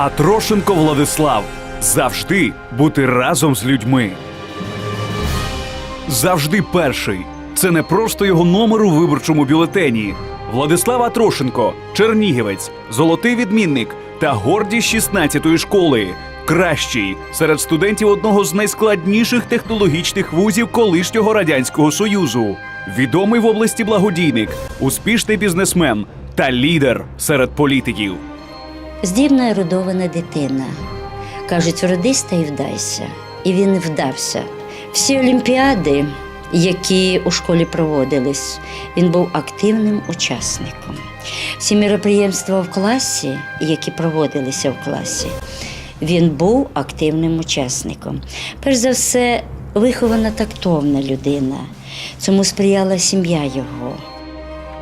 А Трошенко Владислав завжди бути разом з людьми. Завжди перший. Це не просто його номер у виборчому бюлетені. Владислав Атрошенко, Чернігівець, золотий відмінник та гордість 16-ї школи. Кращий серед студентів одного з найскладніших технологічних вузів колишнього радянського союзу. Відомий в області благодійник, успішний бізнесмен та лідер серед політиків. Здібна ерудована дитина. Кажуть, родись та й вдайся. І він вдався. Всі олімпіади, які у школі проводились, він був активним учасником. Всі міроприємства в класі, які проводилися в класі, він був активним учасником. Перш за все, вихована тактовна людина. Цьому сприяла сім'я його.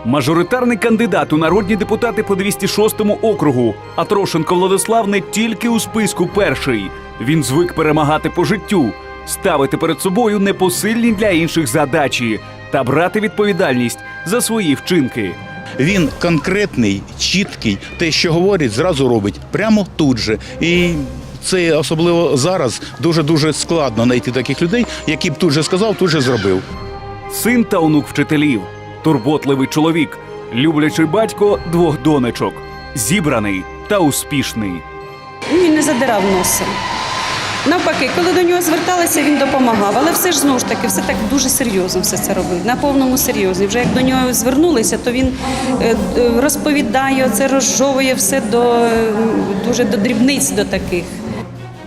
Мажоритарний кандидат у народні депутати по 206 округу. А Трошенко Владислав не тільки у списку перший. Він звик перемагати по життю, ставити перед собою непосильні для інших задачі та брати відповідальність за свої вчинки. Він конкретний, чіткий, те, що говорить, зразу робить прямо тут же. І це особливо зараз дуже дуже складно знайти таких людей, які б тут же сказав, тут же зробив. Син та онук вчителів, турботливий чоловік, люблячий батько двох донечок, зібраний та успішний. Він не задирав носа. Навпаки, коли до нього зверталися, він допомагав. Але все ж знову ж таки, все так дуже серйозно все це робив, на повному серйозі. Вже як до нього звернулися, то він е, е, розповідає, це розжовує все до е, дуже до дрібниць до таких.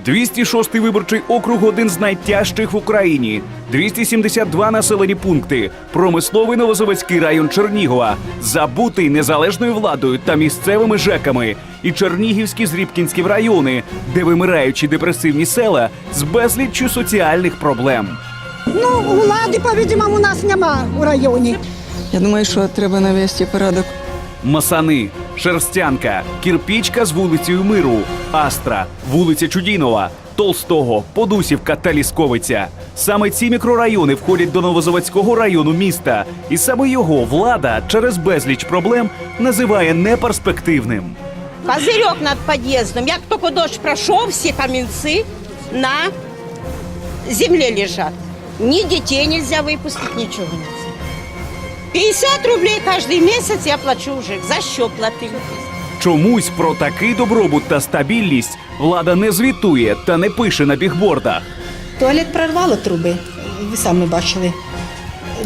206-й виборчий округ один з найтяжчих в Україні. 272 населені пункти. Промисловий Новозаводський район Чернігова, забутий незалежною владою та місцевими жеками. І Чернігівські зрібкінські райони, де вимираючі депресивні села з безліччю соціальних проблем. Ну, влади, по-видимому, у нас нема у районі. Я думаю, що треба навести порядок. Масани, Шерстянка, Кірпічка з вулицею Миру, Астра, вулиця Чудінова, Толстого, Подусівка та Лісковиця. Саме ці мікрорайони входять до Новозаводського району міста, і саме його влада через безліч проблем називає неперспективним. Козырек над подъездом. Як только дождь прошел, все каменцы на земле лежат. Ни детей нельзя выпустить, ничего нельзя. 50 рублей кожен місяць я плачу вже. За що платив? Чомусь про такий добробут та стабільність влада не звітує та не пише на бігбордах. Туалет прорвало труби, ви самі бачили.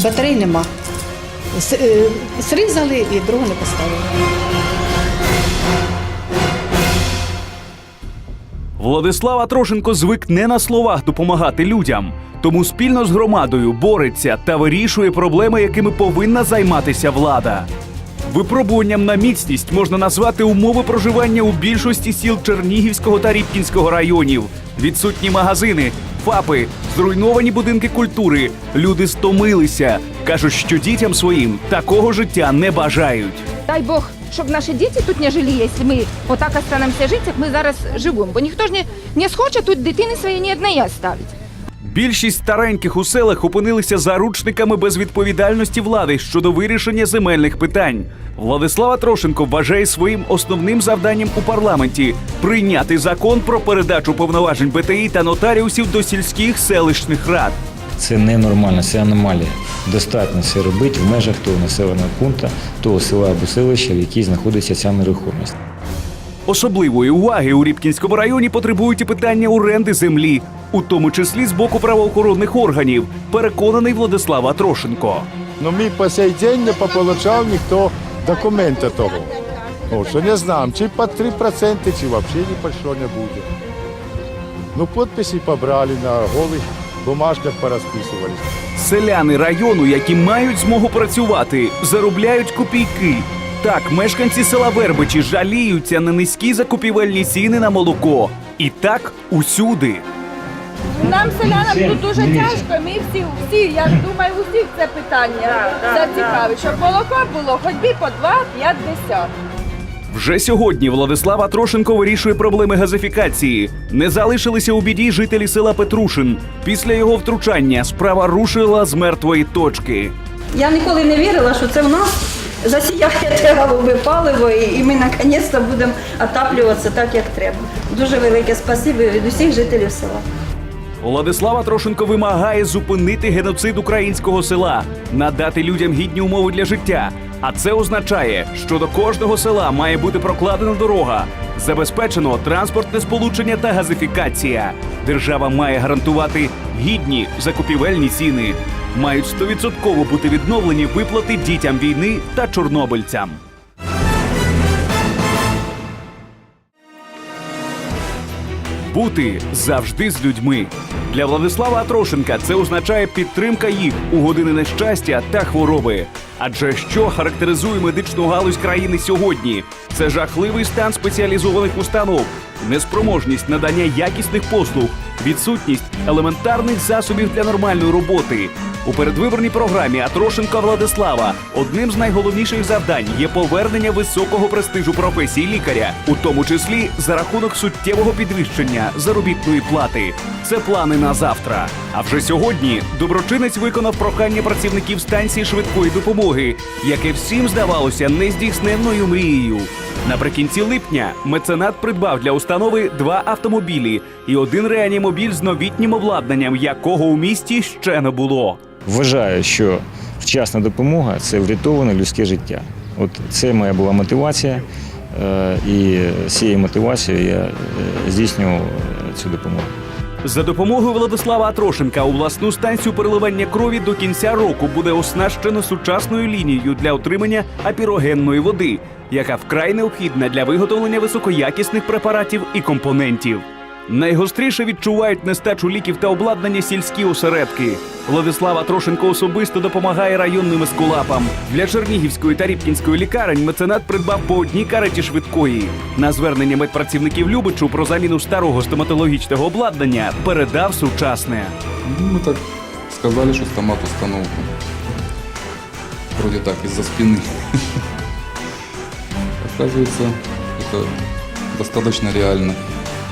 Батарей нема. Е, Срізали і другу не поставили. Владислава Трошенко звик не на словах допомагати людям, тому спільно з громадою бореться та вирішує проблеми, якими повинна займатися влада. Випробуванням на міцність можна назвати умови проживання у більшості сіл Чернігівського та Рібкінського районів, відсутні магазини, ФАПи, зруйновані будинки культури. Люди стомилися, кажуть, що дітям своїм такого життя не бажають. Дай Бог, щоб наші діти тут не жили, якщо ми отак останемося жити, як ми зараз живемо. Бо ніхто ж не, не схоче тут дитини своєї ні однієї оставити. Більшість стареньких у селах опинилися заручниками безвідповідальності влади щодо вирішення земельних питань. Владислава Трошенко вважає своїм основним завданням у парламенті прийняти закон про передачу повноважень БТІ та нотаріусів до сільських селищних рад. Це ненормально, це аномалія. Достатньо це робити в межах того населеного пункту, того села або селища, в якій знаходиться ця нерухомість. Особливої уваги у Рібкінському районі потребують і питання оренди землі, у тому числі з боку правоохоронних органів, переконаний Владислав Трошенко. Ну ми по цей день не пополучав ніхто документи того. О, що не знаємо, чи по 3%, чи взагалі ні по що не буде. Ну, підписи побрали на голих бумажках порозписувались. Селяни району, які мають змогу працювати, заробляють копійки. Так, мешканці села Вербичі жаліються на низькі закупівельні ціни на молоко. І так усюди. Нам, селянам, тут дуже тяжко. Ми всі, всі, я думаю, усіх це питання зацікавить, щоб молоко було хоч би по 2,50. Вже сьогодні Владислава Трошенко вирішує проблеми газифікації. Не залишилися у біді жителі села Петрушин. Після його втручання справа рушила з мертвої точки. Я ніколи не вірила, що це в нас засіяє те голубе паливо, і, ми наконець-то будемо отаплюватися так, як треба. Дуже велике спасибі від усіх жителів села. Владислава Трошенко вимагає зупинити геноцид українського села, надати людям гідні умови для життя. А це означає, що до кожного села має бути прокладена дорога, забезпечено транспортне сполучення та газифікація. Держава має гарантувати гідні закупівельні ціни. Мають стовідсотково бути відновлені виплати дітям війни та чорнобильцям. Бути завжди з людьми. Для Владислава Атрошенка це означає підтримка їх у години нещастя та хвороби. Адже що характеризує медичну галузь країни сьогодні? Це жахливий стан спеціалізованих установ, неспроможність надання якісних послуг, відсутність елементарних засобів для нормальної роботи. У передвиборній програмі Атрошенка Владислава одним з найголовніших завдань є повернення високого престижу професії лікаря, у тому числі за рахунок суттєвого підвищення заробітної плати. Це плани на завтра. А вже сьогодні доброчинець виконав прохання працівників станції швидкої допомоги, яке всім здавалося нездійсненною мрією. Наприкінці липня меценат придбав для установи два автомобілі і один реанімобіль з новітнім обладнанням, якого у місті ще не було. Вважаю, що вчасна допомога це врятоване людське життя. От це моя була мотивація, е, і з цією мотивацією я е, здійснював е, цю допомогу. За допомогою Владислава Атрошенка обласну станцію переливання крові до кінця року буде оснащено сучасною лінією для отримання апірогенної води, яка вкрай необхідна для виготовлення високоякісних препаратів і компонентів. Найгостріше відчувають нестачу ліків та обладнання сільські осередки. Владислава Трошенко особисто допомагає районним ескулапам. Для Чернігівської та Рібкінської лікарень меценат придбав по одній кареті швидкої. На звернення медпрацівників Любичу про заміну старого стоматологічного обладнання передав сучасне. Ну, мы так сказали, что стомат установку. Вроде так, из-за спины. Оказывается, это достаточно реально.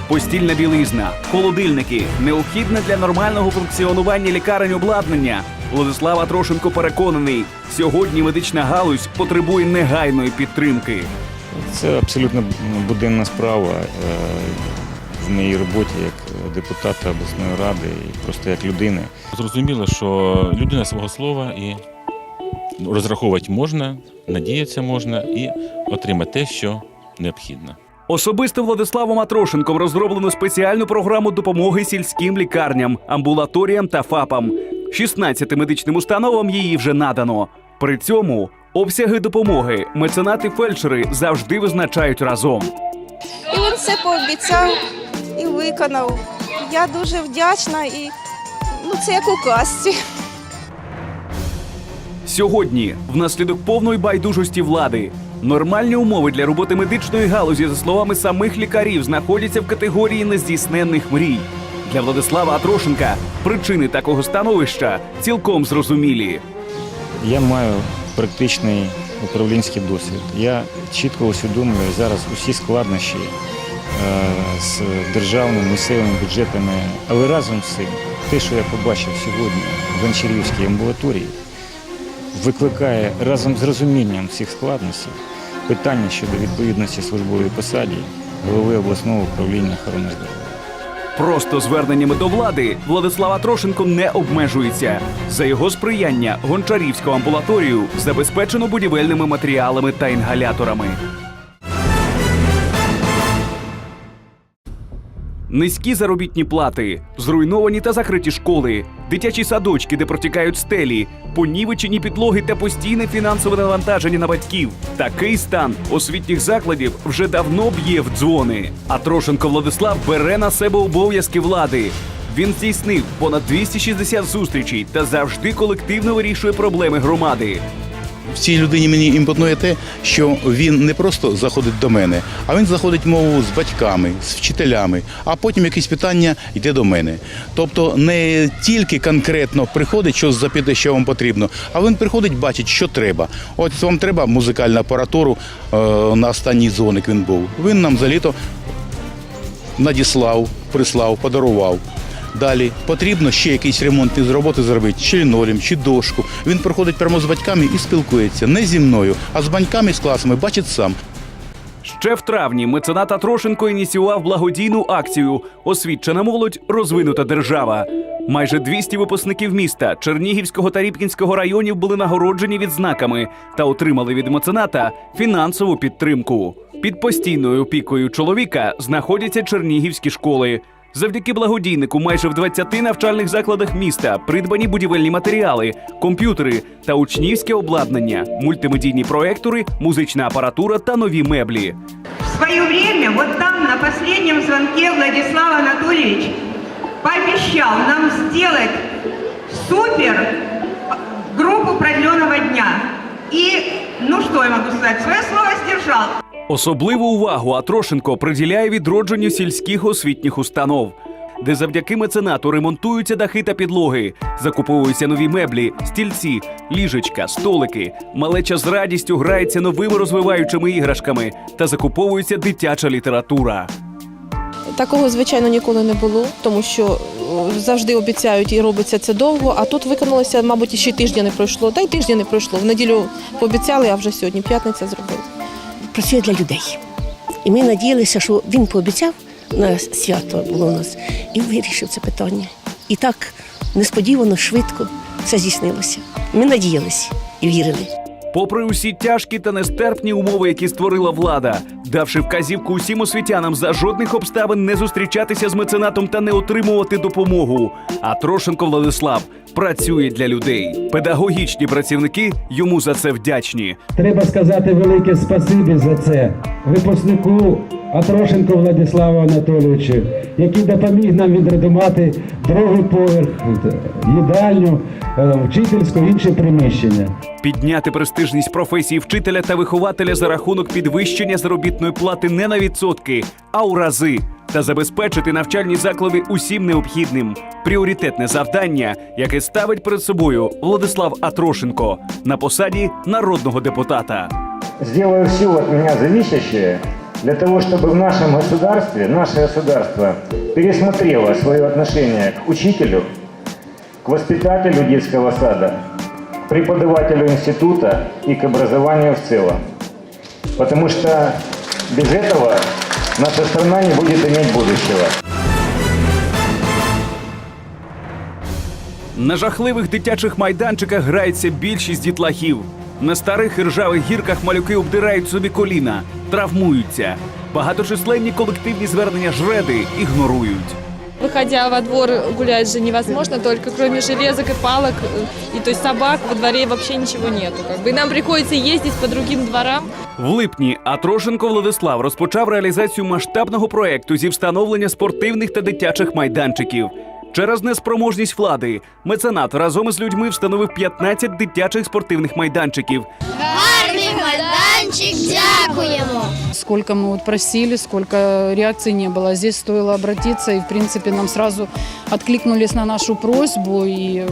Постільна білизна, холодильники необхідне для нормального функціонування лікарень обладнання. Владислава Трошенко переконаний, сьогодні медична галузь потребує негайної підтримки. Це абсолютно буденна справа е, в моїй роботі як депутата обласної ради і просто як людини. Зрозуміло, що людина свого слова і розраховувати можна, надіятися можна і отримати те, що необхідно. Особисто Владиславом Атрошенком розроблено спеціальну програму допомоги сільським лікарням, амбулаторіям та ФАПам. 16 медичним установам її вже надано. При цьому обсяги допомоги меценати фельдшери завжди визначають разом. І він все пообіцяв і виконав. Я дуже вдячна і ну це як у казці. Сьогодні, внаслідок повної байдужості влади, нормальні умови для роботи медичної галузі, за словами самих лікарів, знаходяться в категорії нездійсненних мрій. Для Владислава Атрошенка причини такого становища цілком зрозумілі. Я маю практичний управлінський досвід. Я чітко усвідомлюю зараз усі складнощі е, з державними місцевими бюджетами. Але разом з цим, те, що я побачив сьогодні в Гончарівській амбулаторії, викликає разом з розумінням всіх складностей питання щодо відповідності службовій посаді голови обласного управління охорони здоров'я. Просто зверненнями до влади Владислава Трошенко не обмежується. За його сприяння гончарівську амбулаторію забезпечено будівельними матеріалами та інгаляторами. Низькі заробітні плати, зруйновані та закриті школи, дитячі садочки, де протікають стелі, понівечені підлоги та постійне фінансове навантаження на батьків. Такий стан освітніх закладів вже давно б'є в дзвони. А Трошенко Владислав бере на себе обов'язки влади. Він здійснив понад 260 зустрічей та завжди колективно вирішує проблеми громади. В цій людині мені імпонує те, що він не просто заходить до мене, а він заходить мову з батьками, з вчителями, а потім якісь питання йде до мене. Тобто не тільки конкретно приходить, що запитає, що вам потрібно, а він приходить, бачить, що треба. От вам треба музикальну апаратуру е, на останній дзвоник він був. Він нам за літо надіслав, прислав, подарував. Далі потрібно ще якийсь ремонтні роботи зробити, чи лінолеум, чи дошку. Він приходить прямо з батьками і спілкується не зі мною, а з баньками, з класами, бачить сам. Ще в травні меценат Атрошенко ініціював благодійну акцію Освічена молодь, розвинута держава. Майже 200 випускників міста Чернігівського та Рібкінського районів були нагороджені відзнаками та отримали від мецената фінансову підтримку. Під постійною опікою чоловіка знаходяться чернігівські школи. Завдяки благодійнику майже в 20 навчальних закладах міста придбані будівельні матеріали, комп'ютери та учнівське обладнання, мультимедійні проектори, музична апаратура та нові меблі. В свое время, вот там, на последнем звонке, Владислав Анатольевич пообещал нам сделать супер группу продленного дня. И, ну что я могу сказать, свое слово сдержал. Особливу увагу Атрошенко приділяє відродженню сільських освітніх установ, де завдяки меценату ремонтуються дахи та підлоги, закуповуються нові меблі, стільці, ліжечка, столики. Малеча з радістю грається новими розвиваючими іграшками та закуповується дитяча література. Такого, звичайно, ніколи не було, тому що е, завжди обіцяють і робиться це довго. А тут виконалося, мабуть, ще тижня не пройшло. Та й тижня не пройшло. В неділю пообіцяли, а вже сьогодні п'ятниця зробили. Працює для людей. І ми надіялися, що він пообіцяв на свято було у нас і вирішив це питання. І так несподівано, швидко все здійснилося. Ми надіялися і вірили. Попри усі тяжкі та нестерпні умови, які створила влада, давши вказівку усім освітянам за жодних обставин не зустрічатися з меценатом та не отримувати допомогу. А Трошенко Владислав працює для людей. Педагогічні працівники йому за це вдячні. Треба сказати велике спасибі за це випускнику Атрошенко Владиславу Анатолійовичу, який допоміг нам відремонтувати другий поверх, їдальню, е, вчительську інше приміщення. Підняти престижність професії вчителя та вихователя за рахунок підвищення заробітної плати не на відсотки, а у рази. Та забезпечити навчальні заклади усім необхідним пріоритетне завдання, яке ставить перед собою Владислав Атрошенко на посаді народного депутата. Сделаю все от меня зависящее для того, чтобы в нашем государстве, наше государство пересмотрело свое отношение к учителю, к воспитателю детского сада, к преподавателю института и к образованию в целом. Потому что без этого наша страна не будет иметь будущего. На жахливих дитячих майданчиках грається більшість дітлахів. На старих і ржавих гірках малюки обдирають собі коліна, травмуються. Багаточисленні колективні звернення жреди ігнорують. Выходя во двор, гулять же невозможно, только кроме железок и палок, э, и то есть собак во дворе вообще ничего нету. Как бы. И нам приходится ездить по другим дворам. В липні Атрошенко Владислав розпочав реалізацію масштабного проекту зі встановлення спортивних та дитячих майданчиків. Через неспроможність влади меценат разом із людьми встановив 15 дитячих спортивних майданчиків. Гарний майданчик, дякуємо! Сколько ми от просили, сколько реакцій не було. Здесь стоило обратиться, і в принципі нам сразу відкликнулись на нашу просьбу. І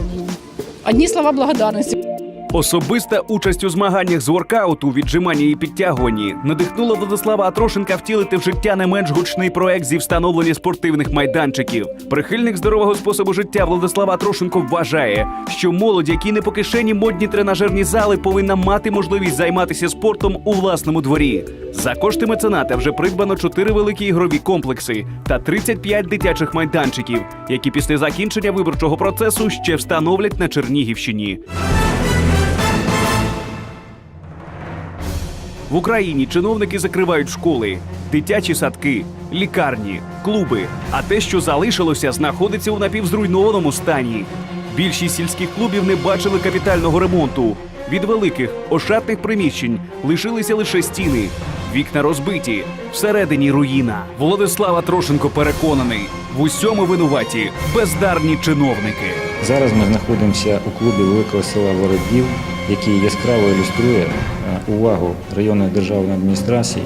одні слова благодарности. Особиста участь у змаганнях з воркауту, віджиманні і підтягуванні надихнула Владислава Атрошенка втілити в життя не менш гучний проект зі встановлення спортивних майданчиків. Прихильник здорового способу життя Владислава Атрошенко вважає, що молодь, якій не по кишені модні тренажерні зали, повинна мати можливість займатися спортом у власному дворі. За кошти мецената вже придбано чотири великі ігрові комплекси та 35 дитячих майданчиків, які після закінчення виборчого процесу ще встановлять на Чернігівщині. В Україні чиновники закривають школи, дитячі садки, лікарні, клуби. А те, що залишилося, знаходиться у напівзруйнованому стані. Більшість сільських клубів не бачили капітального ремонту. Від великих ошатних приміщень лишилися лише стіни. Вікна розбиті, всередині руїна. Владислава Трошенко переконаний, в усьому винуваті бездарні чиновники. Зараз ми знаходимося у клубі Великого села Вородів, який яскраво ілюструє увагу районної державної адміністрації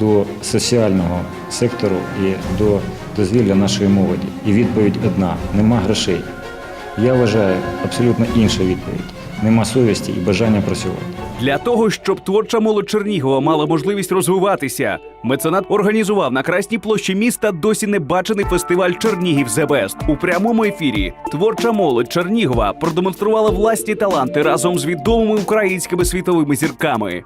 до соціального сектору і до дозвілля нашої молоді. І відповідь одна: нема грошей. Я вважаю абсолютно інша відповідь: нема совісті і бажання працювати. Для того, щоб творча молодь Чернігова мала можливість розвиватися, меценат організував на красній площі міста досі небачений фестиваль Чернігів The. У прямому ефірі творча молодь Чернігова продемонструвала власні таланти разом з відомими українськими світовими зірками.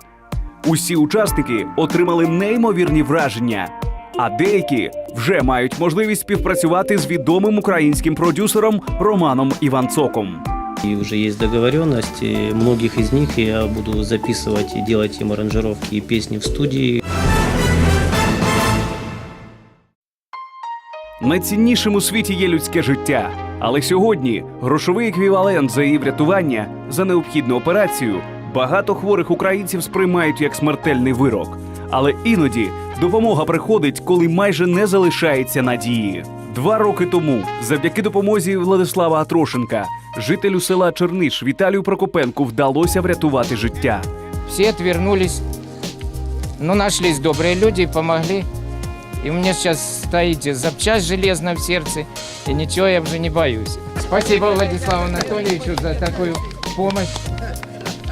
Усі учасники отримали неймовірні враження, а деякі вже мають можливість співпрацювати з відомим українським продюсером Романом Іванцоком. И уже есть договоренность, и многих из них я буду записывать и делать им аранжировки и песни в студии. Найціннішим у світі є людське життя. Але сьогодні грошовий еквівалент за її врятування за необхідну операцію багато хворих українців сприймають як смертельний вирок. Але іноді допомога приходить, коли майже не залишається надії. Два роки тому, завдяки допомозі Владислава Атрошенка, жителю села Черниш Віталію Прокопенку вдалося врятувати життя. Все отвернулись. Но нашлись добрые люди, помогли. И у меня сейчас стоит запчасть железная в сердце, и ничего я уже не боюсь. Спасибо Владиславу Анатольевичу за такую помощь,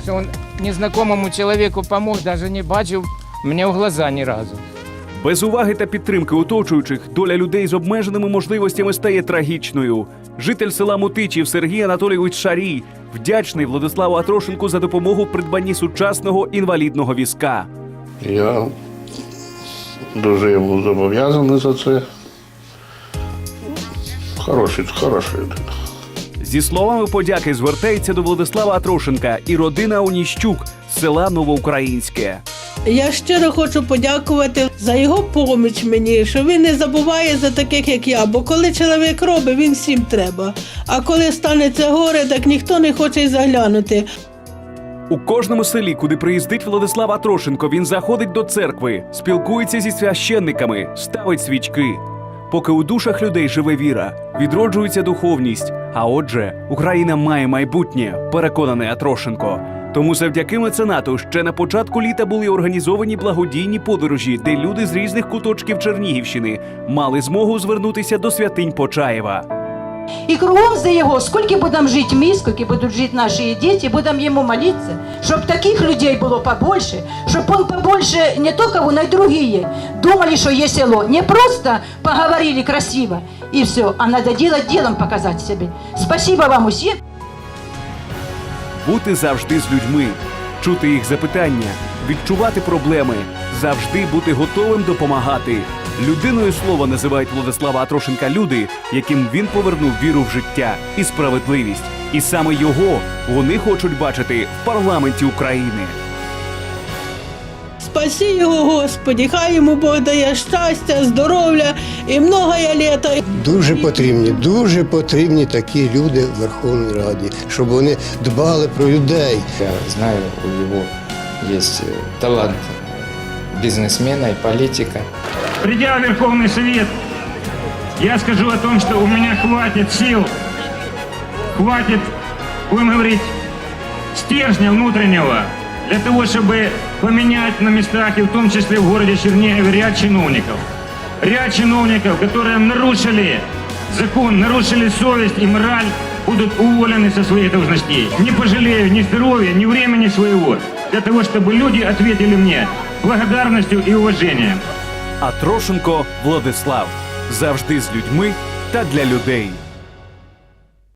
что он незнакомому человеку помог, даже не бачил мне в глаза ни разу. Без уваги та підтримки оточуючих доля людей з обмеженими можливостями стає трагічною. Житель села Мутичів Сергій Анатолійович Шарій вдячний Владиславу Атрошенку за допомогу в придбанні сучасного інвалідного візка. Я дуже йому зобов'язаний за це. Хороший, хороший. Зі словами подяки звертається до Владислава Атрошенка і родина Оніщук з села Новоукраїнське. Я щиро хочу подякувати за його поміч мені, що він не забуває за таких, як я. Бо коли чоловік робить, він всім треба. А коли станеться горе, так ніхто не хоче й заглянути. У кожному селі, куди приїздить Владислав Атрошенко, він заходить до церкви, спілкується зі священниками, ставить свічки. Поки у душах людей живе віра, відроджується духовність. А отже, Україна має майбутнє, переконаний Атрошенко. Тому завдяки меценату ще на початку літа були організовані благодійні подорожі, де люди з різних куточків Чернігівщини мали змогу звернутися до святинь Почаєва. І кругом за його, скільки будемо жити ми, скільки будуть жити наші діти, будемо йому молитися, щоб таких людей було побольше, щоб он побольше не тільки он, а й другі думали, що є село. Не просто поговорили красиво і все, а треба делом показати себе. Спасибо вам усім. Бути завжди з людьми, чути їх запитання, відчувати проблеми, завжди бути готовим допомагати. Людиною слова називають Владислава Атрошенка люди, яким він повернув віру в життя і справедливість. І саме його вони хочуть бачити в парламенті України. Спаси його, Господі, хай йому Бог дає щастя, здоров'я і многое літа. Дуже потрібні, дуже потрібні такі люди в Верховній Раді, щоб вони дбали про людей. Я знаю, у него есть талант бизнесмена и политика. Придя в Верховный Совет, я скажу о том, что у меня хватит сил, хватит, будем говорить, стержня внутреннего для того, чтобы поменять на местах, и в том числе в городе Чернигове, ряд чиновников. Ряд чиновников, которые нарушили закон, нарушили совесть и мораль, будут уволены со своих должностей. Не пожалею ни здоровья, ни времени своего, для того, чтобы люди ответили мне благодарностью и уважением. Атрошенко Владислав завжди з людьми та для людей.